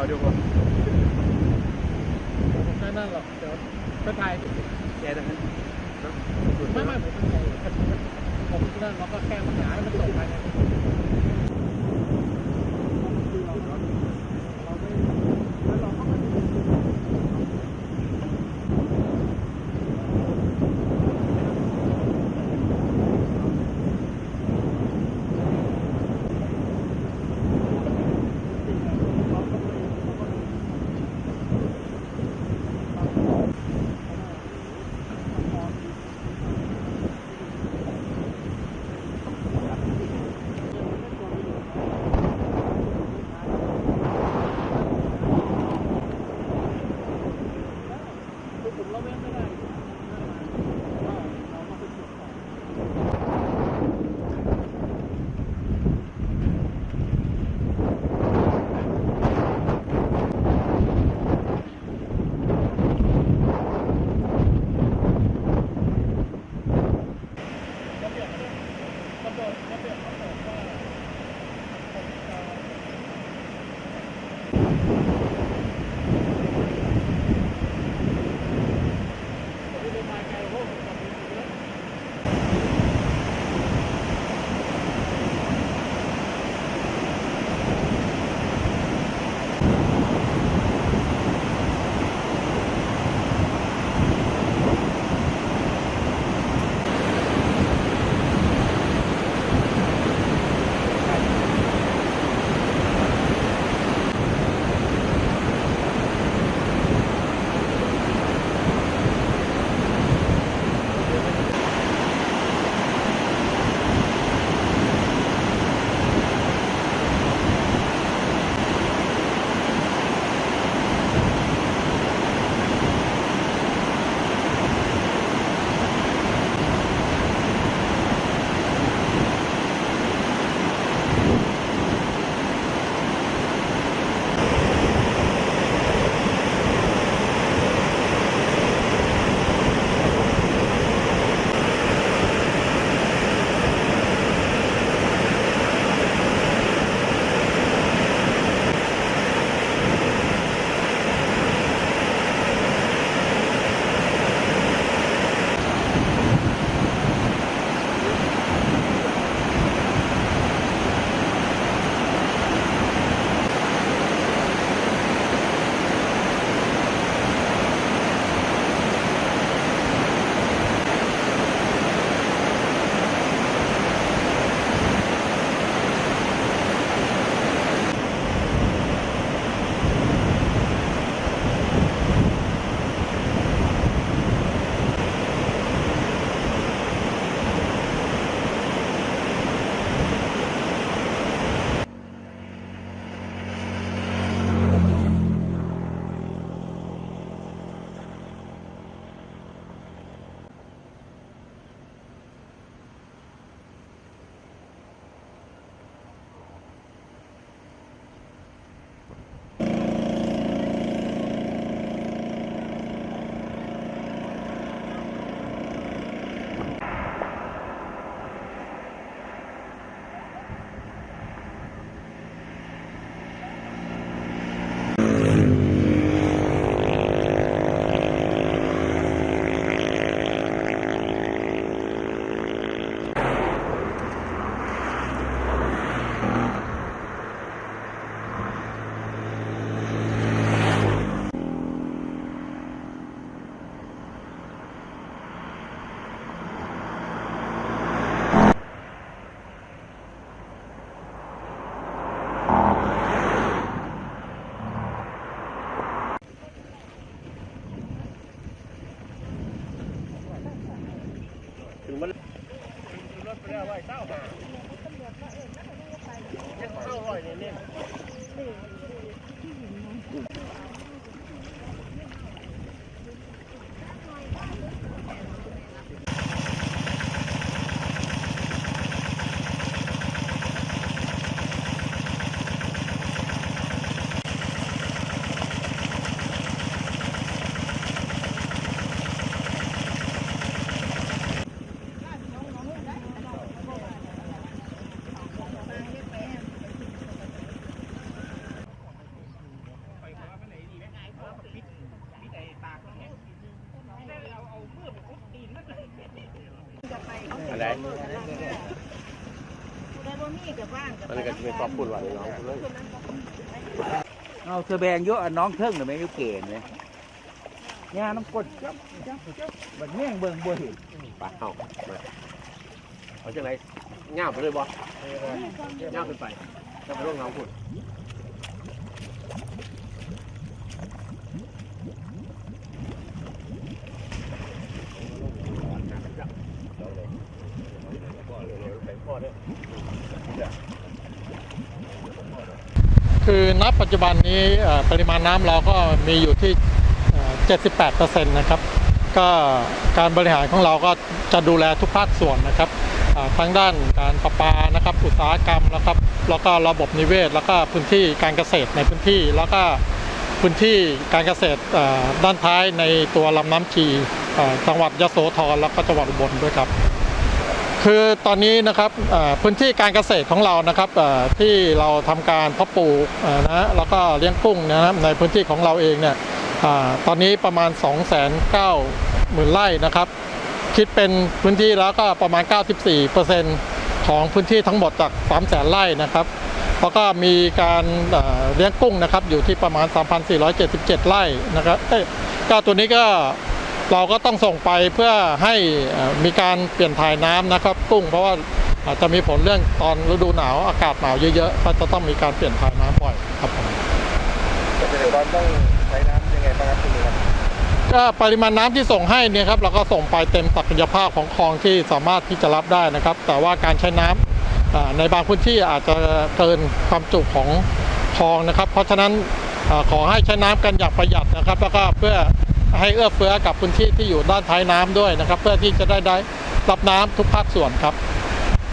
เขาดูว่าผมไม่นั่นหรอกเดี๋ยวไปถ่ายแกตรงนั้นไม่ไม่ผมไม่ถ่ายผมนั่นเราก็แค่มาหาให้มันตกไปไง 对うな。 ได้ผู้ใดบ่มีก็ว่างก็มันก็จะเป็นครอบครัวเลยน้องเลยเอาเธอแบงเยอะอันน้องเทิงน่ะแม่อยู่เก่งเลยย่าน้ำกดจับจับจับบัดแม่งเบิ่งบ่เห็นไปเอามาเอาจังไรง่ามไปเลยบ่ง่ามขึ้นไปจะไปร่วงเงาคุณ คือณปัจจุบันนี้ปริมาณน้ำเราก็มีอยู่ที่เอ่อ78%นะครับ ก็การบริหารของเราก็จะดูแลทุกภาคส่วนนะครับทั้งด้านการประปานะครับ อุตสาหกรรมนะครับ แล้วก็ระบบนิเวศ แล้วก็พื้นที่การเกษตรในพื้นที่ แล้วก็พื้นที่การเกษตรด้านท้ายในตัวลำน้ำชีจังหวัดยโสธรแล้วก็จังหวัดอุบลด้วยครับ คือตอนนี้นะครับพื้นที่การเกษตรของเรานะครับที่เราทำการเพาะปลูกนะแล้วก็เลี้ยงกุ้งนะครับในพื้นที่ของเราเองเนี่ยตอนนี้ประมาณ 2 9 0 0 0 0ไร่นะครับ คิดเป็นพื้นที่แล้วก็ประมาณ 94%ของพื้นที่ทั้งหมดจาก3 0 0 0 0ไร่นะครับแล้วก็มีการเอ่อเลี้ยงกุ้งนะครับอยู่ที่ประมาณ 3,477 ไร่นะครับเอ้ยก็ตัวนี้ก็ เราก็ต้องส่งไปเพื่อให้เอ่อมีการเปลี่ยนถ่ายน้ำนะครับกุ้งเพราะว่าอาจจะมีผลเรื่องตอนฤดูหนาวอากาศหนาวเยอะๆก็จะต้องมีการเปลี่ยนถ่ายน้ำบ่อยครับผมเกษตรกรต้องใช้น้ำยังไงบ้างครับคุณลุงครับก็ปริมาณน้ำที่ส่งให้เนี่ยครับเราก็ส่งไปเต็มศักยภาพของคลองที่สามารถที่จะรับได้นะครับ แต่ว่าการใช้น้ำอ่าในบางพื้นที่อาจจะเกินความจุของคลองนะครับ เพราะฉะนั้นอาขอให้ใช้น้ำกันอย่างประหยัดนะครับ แล้วก็เพื่อ ให้เอื้อเฟื้อกับพื้นที่ที่อยู่ด้านท้ายน้ำด้วยนะครับ เพื่อที่จะได้ได้รับน้ำทุกภาคส่วนครับ